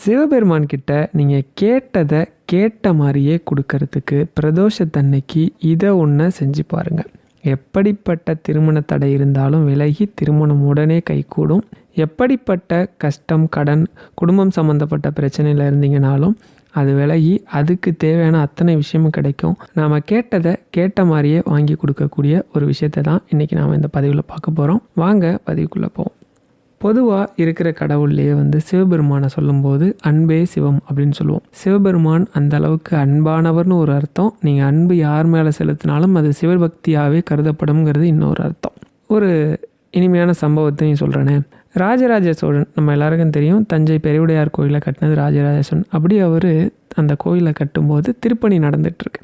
சிவபெருமான் கிட்ட நீங்கள் கேட்டதை கேட்ட மாதிரியே கொடுக்கறதுக்கு பிரதோஷத்தன்னைக்கு இதை ஒன்று செஞ்சு பாருங்கள் எப்படிப்பட்ட திருமண தடை இருந்தாலும் விலகி திருமணம் உடனே கைகூடும். எப்படிப்பட்ட கஷ்டம் கடன் குடும்பம் சம்மந்தப்பட்ட பிரச்சனையில் இருந்தீங்கனாலும் அது விலகி அதுக்கு தேவையான அத்தனை விஷயமும் கிடைக்கும். நாம் கேட்டதை கேட்ட மாதிரியே வாங்கி கொடுக்கக்கூடிய ஒரு விஷயத்தை தான் இன்றைக்கி நாம் இந்த பதிவில் பார்க்க போகிறோம் வாங்க பதிவுக்குள்ளே போவோம். பொதுவாக இருக்கிற கடவுள்லேயே வந்து சிவபெருமானை சொல்லும்போது அன்பே சிவம் அப்படின்னு சொல்லுவோம். சிவபெருமான் அந்த அளவுக்கு அன்பானவர்னு ஒரு அர்த்தம். நீங்கள் அன்பு யார் மேலே செலுத்தினாலும் அது சிவபக்தியாகவே கருதப்படும்ங்கிறது இன்னொரு அர்த்தம். ஒரு இனிமையான சம்பவத்தையும் சொல்கிறேனே ராஜராஜ சோழன் நம்ம எல்லாருக்கும் தெரியும் தஞ்சை பெருவுடையார் கோயிலை கட்டினது ராஜராஜ சோழன். அப்படி அவர் அந்த கோயிலை கட்டும்போது திருப்பணி நடந்துகிட்ருக்கு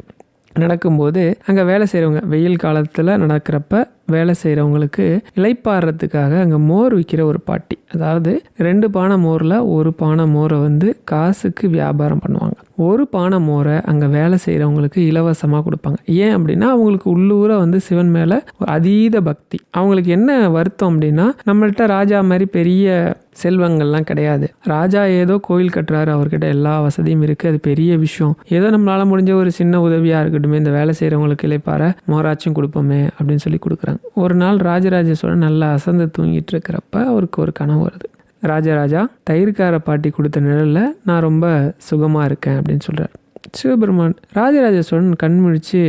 நடக்கும்போது அங்கே வேலை செய்கிறவங்க வெயில் காலத்தில் நடக்கிறப்ப வேலை செய்கிறவங்களுக்கு இலைப்பாடுறதுக்காக அங்கே மோர் விற்கிற ஒரு பாட்டி. அதாவது ரெண்டு பானை மோரில் ஒரு பானை மோரை வந்து காசுக்கு வியாபாரம் பண்ணுவாங்க. ஒரு பானை மோரை அங்கே வேலை செய்கிறவங்களுக்கு இலவசமாக கொடுப்பாங்க. ஏன் அப்படின்னா அவங்களுக்கு உள்ளூர வந்து சிவன் மேலே அதீத பக்தி. அவங்களுக்கு என்ன வருத்தம் அப்படின்னா நம்மள்கிட்ட ராஜா மாதிரி பெரிய செல்வங்கள்லாம் கிடையாது. ராஜா ஏதோ கோயில் கட்டுறாரு அவர்கிட்ட எல்லா வசதியும் இருக்குது அது பெரிய விஷயம். ஏதோ நம்மளால் முடிஞ்ச ஒரு சின்ன உதவியாக இருக்கட்டுமே இந்த வேலை செய்கிறவங்களுக்கு இலைப்பார மோராச்சும் கொடுப்போமே அப்படின்னு சொல்லி கொடுக்குறாங்க. ஒரு நாள் ராஜராஜ சோழன் நல்லா அசந்து தூங்கிட்டு இருக்கிறப்ப அவருக்கு ஒரு கனவு வருது. ராஜராஜா தயிர்கார பாட்டி கொடுத்த நிழலில் நான் ரொம்ப சுகமாக இருக்கேன் அப்படின்னு சொல்கிறார் சிவபெருமான் ராஜராஜ சோழன் கண் முழித்து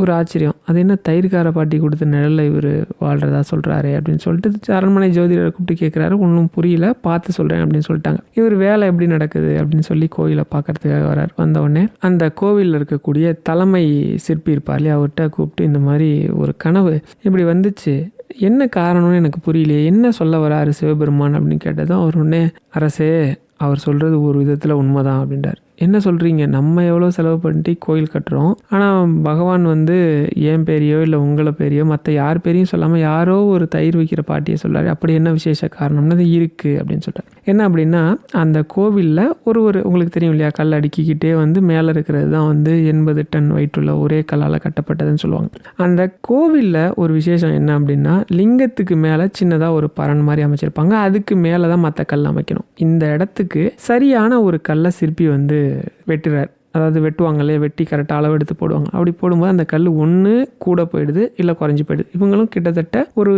ஒரு ஆச்சரியம். அது என்ன தயிர்கார பாட்டி கொடுத்த நிழலில் இவர் வாழ்கிறதா சொல்கிறாரு அப்படின்னு சொல்லிட்டு அரண்மனை ஜோதிடரை கூப்பிட்டு கேட்குறாரு ஒன்றும் புரியல பார்த்து சொல்கிறேன் அப்படின்னு சொல்லிட்டாங்க. இவர் வேலை எப்படி நடக்குது அப்படின்னு சொல்லி கோயிலை பார்க்கறதுக்காக வரார். வந்தவுடனே அந்த கோவிலில் இருக்கக்கூடிய தலைமை சிற்பி இருப்பார் இல்லையா அவர்கிட்ட கூப்பிட்டு இந்த மாதிரி ஒரு கனவு இப்படி வந்துச்சு என்ன காரணம்னு எனக்கு புரியலையே. என்ன சொல்ல வராரு சிவபெருமான் அப்படின்னு கேட்டதும் அவர் உடனே அரசே அவர் சொல்கிறது ஒரு விதத்தில் உண்மைதான் அப்படின்றார். என்ன சொல்கிறீங்க நம்ம எவ்வளோ செலவு பண்ணிட்டு கோயில் கட்டுறோம். ஆனால் பகவான் வந்து என் பேரையோ இல்லை உங்களை பேரையோ மற்ற யார் பேரையும் சொல்லாமல் யாரோ ஒரு தயிர் வைக்கிற பாட்டியை சொல்கிறாரு அப்படி என்ன விசேஷ காரணம்னு அது இருக்குது அப்படின்னு சொல்கிறார் என்ன அப்படின்னா அந்த கோவிலில் ஒரு ஒரு உங்களுக்கு தெரியும் இல்லையா? கல் அடுக்கிக்கிட்டே வந்து மேலே இருக்கிறது தான் வந்து எண்பது டன் வயிற்றுள்ள ஒரே கல்லால் கட்டப்பட்டதுன்னு சொல்லுவாங்க. அந்த கோவிலில் ஒரு விசேஷம் என்ன அப்படின்னா லிங்கத்துக்கு மேலே சின்னதாக ஒரு பரன் மாதிரி அமைச்சிருப்பாங்க. அதுக்கு மேலே தான் மற்ற கல் அமைக்கணும். இந்த இடத்துக்கு சரியான ஒரு கல்லை சிற்பி வந்து வெட்டுறார். அதாவது வெட்டுவாங்களே வெட்டி கரெக்டாக அளவு எடுத்து போடுவாங்க. அப்படி போடும்போது அந்த கல் ஒன்று கூட போயிடுது இல்லை குறைஞ்சி போயிடுது. இவங்களும் கிட்டத்தட்ட ஒரு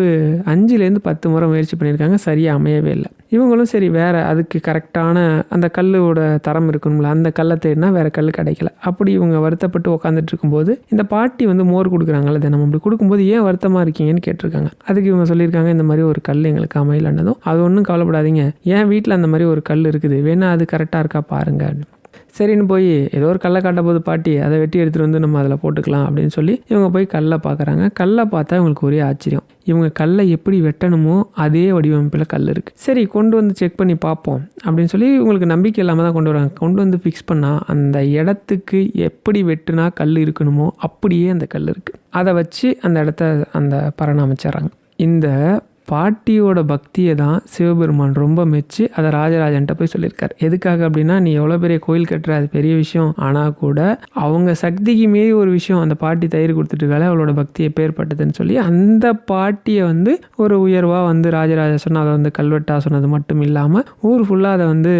அஞ்சுலேருந்து பத்து முறை முயற்சி பண்ணியிருக்காங்க. சரியாக அமையவே இல்லை. இவங்களும் சரி வேறு அதுக்கு கரெக்டான அந்த கல்லோட தரம் இருக்கணும்ல அந்த கல்லை தேடினா வேறு கல் கிடைக்கல. அப்படி இவங்க வருத்தப்பட்டு உட்காந்துட்டு இருக்கும்போது இந்த பாட்டி வந்து மோர் கொடுக்குறாங்கல்ல தினம் அப்படி கொடுக்கும்போது ஏன் வருத்தமாக இருக்கீங்கன்னு கேட்டிருக்காங்க. அதுக்கு இவங்க சொல்லியிருக்காங்க இந்த மாதிரி ஒரு கல் எங்களுக்கு அமையலன்னதும். அது ஒன்றும் கவலைப்படாதீங்க. ஏன் வீட்டில் அந்த மாதிரி ஒரு கல் இருக்குது. வேணா அது கரெக்டாக இருக்கா பாருங்க சரின்னு போய் ஏதோ ஒரு கல்லை காட்ட போது பாட்டி அதை வெட்டி எடுத்துகிட்டு வந்து நம்ம அதில் போட்டுக்கலாம் அப்படின்னு சொல்லி இவங்க போய் கல்லை பார்க்குறாங்க. கல்லை பார்த்தா இவங்களுக்கு ஒரே ஆச்சரியம். இவங்க கல்லை எப்படி வெட்டணுமோ அதே வடிவமைப்பில் கல் இருக்குது சரி கொண்டு வந்து செக் பண்ணி பார்ப்போம் அப்படின்னு சொல்லி இவங்களுக்கு நம்பிக்கை இல்லாமல் தான் கொண்டு வராங்க. கொண்டு வந்து ஃபிக்ஸ் பண்ணால் அந்த இடத்துக்கு எப்படி வெட்டுனா கல் இருக்கணுமோ அப்படியே அந்த கல் இருக்குது அதை வச்சு அந்த இடத்த அந்த பராமரிச்சிட்றாங்க இந்த பாட்டியோட பக்தியை தான் சிவபெருமான் ரொம்ப மெச்சு அதை ராஜராஜன்ட்ட போய் சொல்லியிருக்கார். எதுக்காக அப்படின்னா நீ எவ்வளோ பெரிய கோயில் கட்டுற அது பெரிய விஷயம். ஆனால் கூட அவங்க சக்திக்கு மீறி ஒரு விஷயம் அந்த பாட்டி தயிர் கொடுத்துட்டு அவளோட பக்தி எப்பேற்பட்டதுன்னு சொல்லி அந்த பாட்டியை வந்து ஒரு உயர்வாக வந்து ராஜராஜ சொன்ன அதை வந்து கல்வெட்டா சொன்னது மட்டும் இல்லாமல் ஊர் ஃபுல்லாக அதை வந்து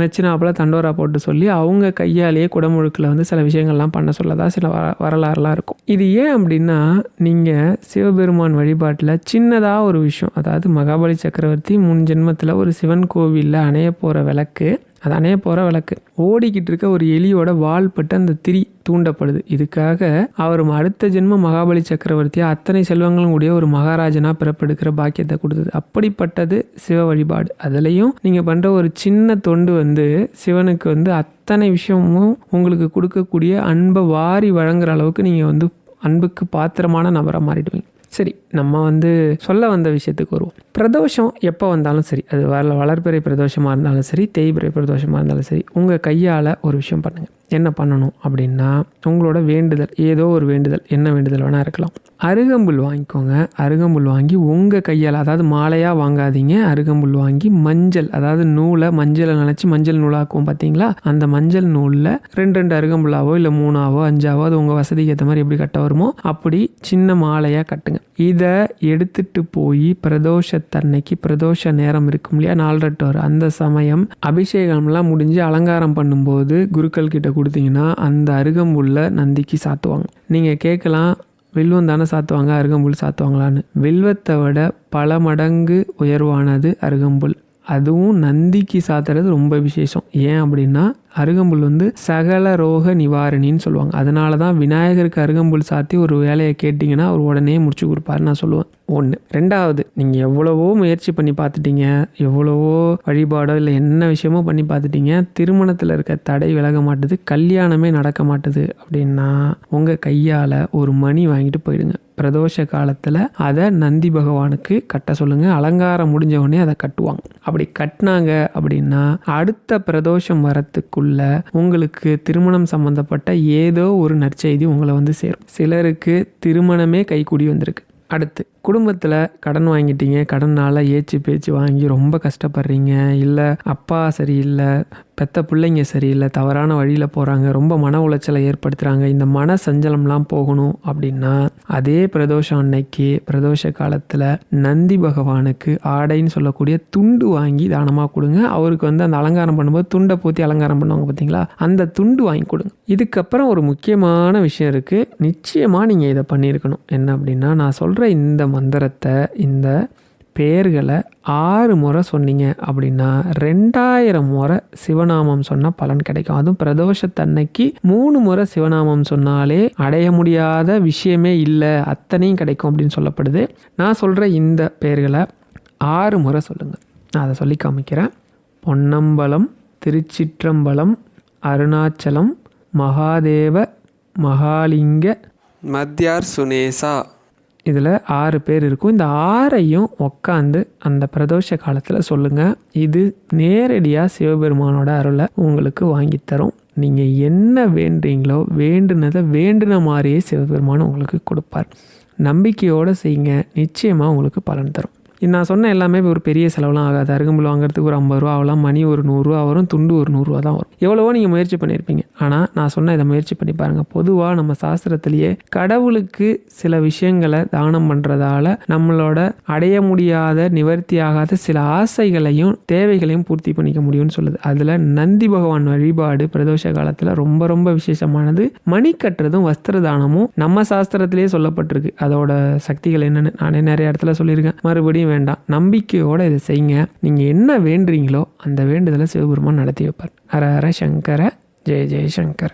மெச்சினாப்பில் தண்டோரா போட்டு சொல்லி அவங்க கையாலேயே குடமுழுக்கில் வந்து சில விஷயங்கள்லாம் பண்ண சொல்லதா சில வர வரலாறுலாம் இருக்கும். இது ஏன் அப்படின்னா நீங்கள் சிவபெருமான் வழிபாட்டில் சின்னதாக ஒரு விஷயம். அதாவது மகாபலி சக்கரவர்த்தி முன் ஜென்மத்தில் ஒரு சிவன் கோவிலில் அணைய போகிற விளக்கு. அது அணைய போகிற விளக்கு. ஓடிக்கிட்டு இருக்க ஒரு எலியோட வால் பட்டு அந்த திரி தூண்டப்படுது. இதுக்காக அவர் அடுத்த ஜென்மம் மகாபலி சக்கரவர்த்தியாக அத்தனை செல்வங்களும் கூடிய ஒரு மகாராஜனாக பிறப்பெடுக்கிற பாக்கியத்தை கொடுத்தது. அப்படிப்பட்டது சிவ வழிபாடு. அதுலேயும் நீங்கள் பண்ணுற ஒரு சின்ன தொண்டு வந்து சிவனுக்கு வந்து அத்தனை விஷயமும் உங்களுக்கு கொடுக்கக்கூடிய அன்பை வாரி வழங்குற அளவுக்கு நீங்கள் வந்து அன்புக்கு பாத்திரமான நபராக மாறிடுவீங்க. சரி நம்ம வந்து சொல்ல வந்த விஷயத்துக்கு வருவோம். பிரதோஷம் எப்போ வந்தாலும் சரி அது வள வளர்பிறை பிரதோஷமாக இருந்தாலும் சரி தேய்பிறை பிரதோஷமாக இருந்தாலும் சரி உங்கள் கையால் ஒரு விஷயம் பண்ணுங்கள் என்ன பண்ணணும் அப்படின்னா உங்களோட வேண்டுதல் ஏதோ ஒரு வேண்டுதல் என்ன வேண்டுதல் வேணால் இருக்கலாம். அருகம்புல் வாங்கிக்கோங்க. அருகம்புல் வாங்கி உங்கள் கையால் அதாவது மாலையாக வாங்காதீங்க. அருகம்புல் வாங்கி மஞ்சள் அதாவது நூலை மஞ்சளை நினச்சி மஞ்சள் நூலாக்குவோம் பார்த்தீங்களா? அந்த மஞ்சள் நூலில் ரெண்டு ரெண்டு அருகம்புல்லாவோ இல்லை மூணாவோ அஞ்சாவோ அது உங்கள் வசதிக்கு ஏற்ற மாதிரி எப்படி கட்ட வருமோ அப்படி சின்ன மாலையாக கட்டுங்க. இதை எடுத்துட்டு போய் பிரதோஷத்தன்னைக்கு பிரதோஷ நேரம் இருக்கும் இல்லையா? நாலரை டோர் அந்த சமயம் அபிஷேகம்லாம் முடிஞ்சு அலங்காரம் பண்ணும்போது குருக்கள் கிட்ட கொடுத்தீங்கன்னா அந்த அருகம்புல்ல நந்திக்கு சாத்துவாங்க. நீங்கள் கேட்கலாம் வில்வம் தானே சாத்துவாங்க அருகம்புல் சாத்துவாங்களான்னு. வில்வத்தை விட பல மடங்கு உயர்வானது அருகம்புல். அதுவும் நந்திக்கு சாத்துறது ரொம்ப விசேஷம். ஏன் அப்படின்னா அருகம்புல் வந்து சகல ரோக நிவாரணின்னு சொல்லுவாங்க. அதனால தான் விநாயகருக்கு அருகம்புல் சாத்தி ஒரு வேலையை கேட்டிங்கன்னா அவர் உடனே முடிச்சு கொடுப்பாரு நான் சொல்லுவேன். ஒன்று ரெண்டாவது நீங்கள் எவ்வளவோ முயற்சி பண்ணி பார்த்துட்டீங்க. எவ்வளவோ வழிபாடோ இல்லை என்ன விஷயமோ பண்ணி பார்த்துட்டீங்க. திருமணத்தில் இருக்க தடை விலக மாட்டுது. கல்யாணமே நடக்க மாட்டுது அப்படின்னா உங்கள் கையால் ஒரு மணி வாங்கிட்டு போயிடுங்க. பிரதோஷ காலத்தில் அதை நந்தி பகவானுக்கு கட்ட சொல்லுங்கள் அலங்காரம் முடிஞ்ச உடனே அதை கட்டுவாங்க. அப்படி கட்டினாங்க அப்படின்னா அடுத்த பிரதோஷம் வரத்துக்குள்ள உங்களுக்கு திருமணம் சம்மந்தப்பட்ட ஏதோ ஒரு நற்செய்தி உங்களை வந்து சேரும். சிலருக்கு திருமணமே கைக்கூடி வந்திருக்கு. அடுத்து. குடும்பத்தில் கடன் வாங்கிட்டீங்க கடனால் ஏச்சு பேச்சு வாங்கி ரொம்ப கஷ்டப்படுறீங்க இல்லை அப்பா சரியில்லை பெத்த பிள்ளைங்க சரியில்லை தவறான வழியில் போகிறாங்க ரொம்ப மன உளைச்சலை ஏற்படுத்துகிறாங்க இந்த மன சஞ்சலம்லாம் போகணும் அப்படின்னா அதே பிரதோஷம் அன்னைக்கு பிரதோஷ காலத்தில் நந்தி பகவானுக்கு ஆடைன்னு சொல்லக்கூடிய துண்டு வாங்கி தானமாக கொடுங்க. அவருக்கு வந்து அந்த அலங்காரம் பண்ணும்போது துண்டை பூத்தி அலங்காரம் பண்ணுவாங்க பார்த்தீங்களா அந்த துண்டு வாங்கி கொடுங்க. இதுக்கப்புறம் ஒரு முக்கியமான விஷயம் இருக்குது நிச்சயமாக நீங்கள் இதை பண்ணியிருக்கணும். என்ன அப்படின்னா நான் சொல்கிற இந்த மந்திரத்தை இந்த பெயர்களை ஆறு முறை சொன்னீங்க அப்படின்னா ரெண்டாயிரம் முறை சிவநாமம் சொன்னால் பலன் கிடைக்கும். அதுவும் பிரதோஷத்தன்னைக்கு மூணு முறை சிவநாமம் சொன்னாலே அடைய முடியாத விஷயமே இல்லை அத்தனையும் கிடைக்கும் அப்படின்னு சொல்லப்படுது. நான் சொல்கிற இந்த பெயர்களை ஆறு முறை சொல்லுங்கள் நான் அதை சொல்லி காமிக்கிறேன். பொன்னம்பலம் திருச்சிற்றம்பலம் அருணாச்சலம் மகாதேவ மகாலிங்க மத்தியார் சுனேசா. இதில் ஆறு பேர் இருக்கும். இந்த ஆறையும் உக்காந்து அந்த பிரதோஷ காலத்தில் சொல்லுங்கள் இது நேரடியாக சிவபெருமானோட அருளை உங்களுக்கு வாங்கித் தரும். நீங்கள் என்ன வேண்டுறீங்களோ வேண்டுனதை வேண்டுன மாதிரியே சிவபெருமான் உங்களுக்கு கொடுப்பார். நம்பிக்கையோடு செய்யுங்க. நிச்சயமாக உங்களுக்கு பலன் தரும். நான் சொன்ன எல்லாமே ஒரு பெரிய செலவுலாம் ஆகாது. அருகம்புல் வாங்குறதுக்கு ஒரு ஐம்பது ரூபா ஆகலாம். மணி ஒரு நூறுரூவா வரும். துண்டு ஒரு நூறுரூவா தான் வரும். எவ்வளவோ நீங்கள் முயற்சி பண்ணியிருப்பீங்க ஆனால் நான் சொன்ன இதை முயற்சி பண்ணி பாருங்கள் பொதுவாக நம்ம சாஸ்திரத்திலேயே கடவுளுக்கு சில விஷயங்களை தானம் பண்ணுறதால நம்மளோட அடைய முடியாத நிவர்த்தி ஆகாத சில ஆசைகளையும் தேவைகளையும் பூர்த்தி பண்ணிக்க முடியும்னு சொல்லுது. அதில் நந்தி பகவான் வழிபாடு பிரதோஷ காலத்தில் ரொம்ப ரொம்ப விசேஷமானது. மணி கட்டுறதும் வஸ்திர தானமும் நம்ம சாஸ்திரத்திலேயே சொல்லப்பட்டிருக்கு. அதோட சக்திகள் என்னென்னு நானே நிறைய இடத்துல சொல்லியிருக்கேன். மறுபடியும் வேண்டாம். நம்பிக்கையோடு இதை செய்யுங்க. நீங்கள் என்ன வேண்டுறீங்களோ அந்த வேண்டுதலை சிவபெருமான் நடத்தி வைப்பார். ஹர ஹர சங்கர ஜெய ஜெய சங்கர.